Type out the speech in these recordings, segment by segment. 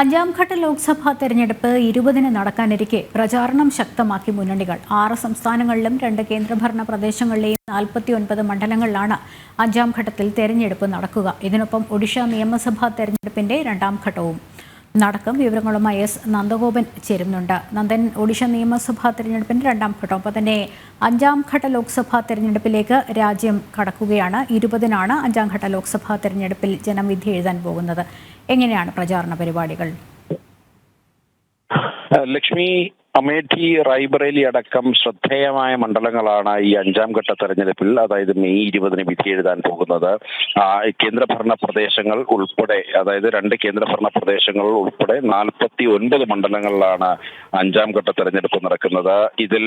അഞ്ചാം ഘട്ട ലോക്സഭാ തെരഞ്ഞെടുപ്പ് ഇരുപതിന് നടക്കാനിരിക്കെ പ്രചാരണം ശക്തമാക്കി മുന്നണികൾ. ആറ് സംസ്ഥാനങ്ങളിലും രണ്ട് കേന്ദ്രഭരണ പ്രദേശങ്ങളിലെയും നാൽപ്പത്തിയൊൻപത് മണ്ഡലങ്ങളിലാണ് അഞ്ചാം ഘട്ടത്തിൽ തെരഞ്ഞെടുപ്പ് നടക്കുക. ഇതിനൊപ്പം ഒഡീഷ നിയമസഭാ തെരഞ്ഞെടുപ്പിന്റെ രണ്ടാം ഘട്ടവും നടക്കും. വിവരങ്ങളുമായി എസ് നന്ദഗോപൻ ചേരുന്നുണ്ട്. നന്ദൻ ഒഡീഷ നിയമസഭാ തെരഞ്ഞെടുപ്പിന്റെ രണ്ടാം ഘട്ടം. ഒപ്പം തന്നെ അഞ്ചാം ഘട്ട ലോക്സഭാ തെരഞ്ഞെടുപ്പിലേക്ക് രാജ്യം കടക്കുകയാണ്. ഇരുപതിനാണ് അഞ്ചാം ഘട്ട ലോക്സഭാ തെരഞ്ഞെടുപ്പിൽ ജനം വിധി എഴുതാൻ പോകുന്നത്. എങ്ങനെയാണ് പ്രചാരണ പരിപാടികൾ? ലക്ഷ്മി അമേഠി റായ്ബറേലി അടക്കം ശ്രദ്ധേയമായ മണ്ഡലങ്ങളാണ് ഈ അഞ്ചാം ഘട്ട തെരഞ്ഞെടുപ്പിൽ അതായത് മെയ് ഇരുപതിന് വിധി എഴുതാൻ പോകുന്നത്. കേന്ദ്രഭരണ പ്രദേശങ്ങൾ ഉൾപ്പെടെ അതായത് രണ്ട് കേന്ദ്രഭരണ പ്രദേശങ്ങൾ ഉൾപ്പെടെ നാൽപ്പത്തി ഒൻപത് മണ്ഡലങ്ങളിലാണ് അഞ്ചാം ഘട്ട തെരഞ്ഞെടുപ്പ് നടക്കുന്നത്. ഇതിൽ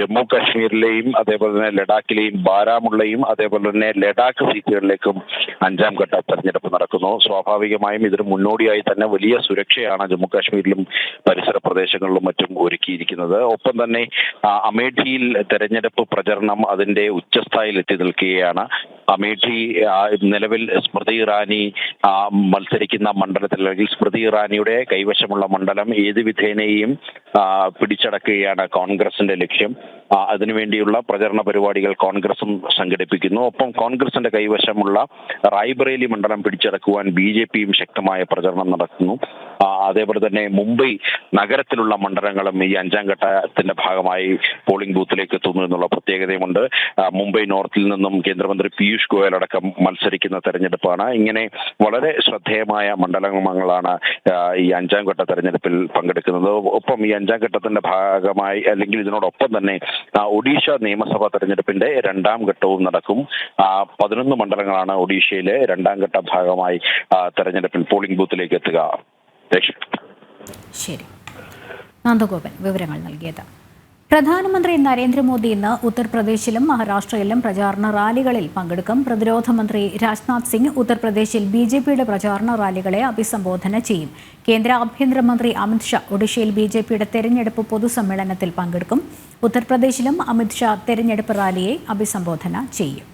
ജമ്മു കാശ്മീരിലെയും അതേപോലെ തന്നെ ലഡാക്കിലെയും ബാരാമുള്ളയും അതേപോലെ തന്നെ ലഡാക്ക് സീറ്റുകളിലേക്കും അഞ്ചാം ഘട്ട തെരഞ്ഞെടുപ്പ് നടക്കുന്നു. സ്വാഭാവികമായും ഇതിന് മുന്നോടിയായി തന്നെ വലിയ സുരക്ഷയാണ് ജമ്മു കാശ്മീരിലും പരിസര പ്രദേശങ്ങളിലും മറ്റും ഒരുക്കിയിരിക്കുന്നത് ഒപ്പം തന്നെ അമേഠിയിൽ തെരഞ്ഞെടുപ്പ് പ്രചരണം അതിന്റെ ഉച്ചസ്ഥായിയിൽ എത്തി നിൽക്കുകയാണ് അമേഠി നിലവിൽ സ്മൃതി ഇറാനി മത്സരിക്കുന്ന മണ്ഡലത്തിൽ അല്ലെങ്കിൽ സ്മൃതി ഇറാനിയുടെ കൈവശമുള്ള മണ്ഡലം ഏത് വിധേനയും പിടിച്ചടക്കുകയാണ് കോൺഗ്രസിന്റെ ലക്ഷ്യം. അതിനുവേണ്ടിയുള്ള പ്രചരണ പരിപാടികൾ കോൺഗ്രസും സംഘടിപ്പിക്കുന്നു. ഒപ്പം കോൺഗ്രസിന്റെ കൈവശമുള്ള റായ്ബറേലി മണ്ഡലം പിടിച്ചടക്കുവാൻ ബി ജെ പിയും ശക്തമായ പ്രചരണം നടക്കുന്നു അതേപോലെ തന്നെ മുംബൈ നഗരത്തിലുള്ള മണ്ഡലങ്ങളും ഈ അഞ്ചാം ഘട്ടത്തിന്റെ ഭാഗമായി പോളിംഗ് ബൂത്തിലേക്ക് എത്തുന്നു എന്നുള്ള പ്രത്യേകതയുമുണ്ട്. മുംബൈ നോർത്തിൽ നിന്നും കേന്ദ്രമന്ത്രി പീയൂഷ് ഗോയൽ അടക്കം മത്സരിക്കുന്ന തെരഞ്ഞെടുപ്പാണ്. ഇങ്ങനെ വളരെ ശ്രദ്ധേയമായ മണ്ഡലങ്ങളാണ് ഈ അഞ്ചാം ഘട്ട തെരഞ്ഞെടുപ്പിൽ പങ്കെടുക്കുന്നത്. ഒപ്പം ഈ അഞ്ചാം ഘട്ടത്തിന്റെ ഭാഗമായി അല്ലെങ്കിൽ ഇതിനോടൊപ്പം തന്നെ ഒഡീഷ നിയമസഭാ തെരഞ്ഞെടുപ്പിന്റെ രണ്ടാം ഘട്ടവും നടക്കും. പതിനൊന്ന് മണ്ഡലങ്ങളാണ് ഒഡീഷയിലെ രണ്ടാം ഘട്ട ഭാഗമായി തെരഞ്ഞെടുപ്പിൽ പോളിംഗ് ബൂത്തിലേക്ക് എത്തുക. ശരി. നന്ദഗോപൻ വിവരങ്ങൾ നൽകിയത്. പ്രധാനമന്ത്രി നരേന്ദ്രമോദി ഇന്ന് ഉത്തർപ്രദേശിലും മഹാരാഷ്ട്രയിലും പ്രചാരണ റാലികളിൽ പങ്കെടുക്കും. പ്രതിരോധ മന്ത്രി രാജ്നാഥ് സിംഗ് ഉത്തർപ്രദേശിൽ ബി ജെ പിയുടെ പ്രചാരണ റാലികളെ അഭിസംബോധന ചെയ്യും. കേന്ദ്ര ആഭ്യന്തരമന്ത്രി അമിത്ഷാ ഒഡീഷയിൽ ബി ജെ പിയുടെ തെരഞ്ഞെടുപ്പ് പൊതുസമ്മേളനത്തിൽ പങ്കെടുക്കും. ഉത്തർപ്രദേശിലും അമിത്ഷാ തെരഞ്ഞെടുപ്പ് റാലിയെ അഭിസംബോധന ചെയ്യും.